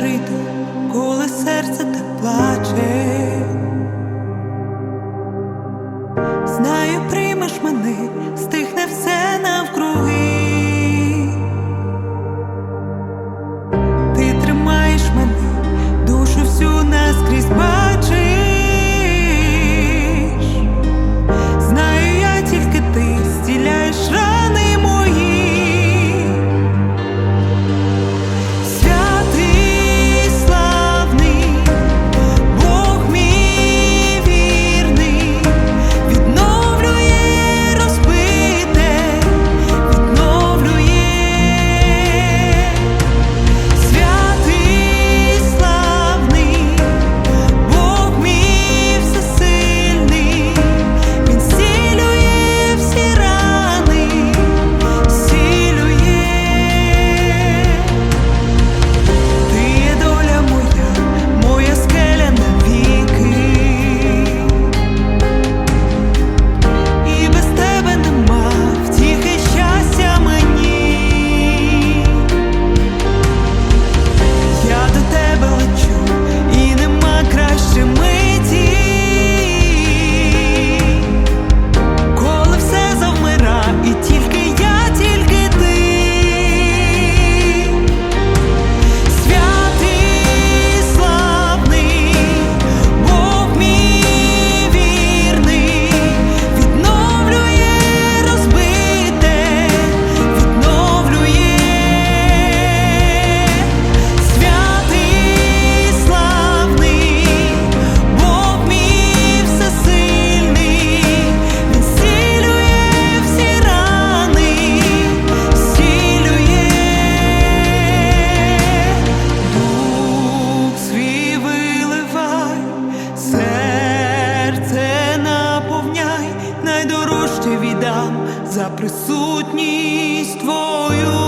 прийду, коли серце так найдорожче віддам за присутність твою.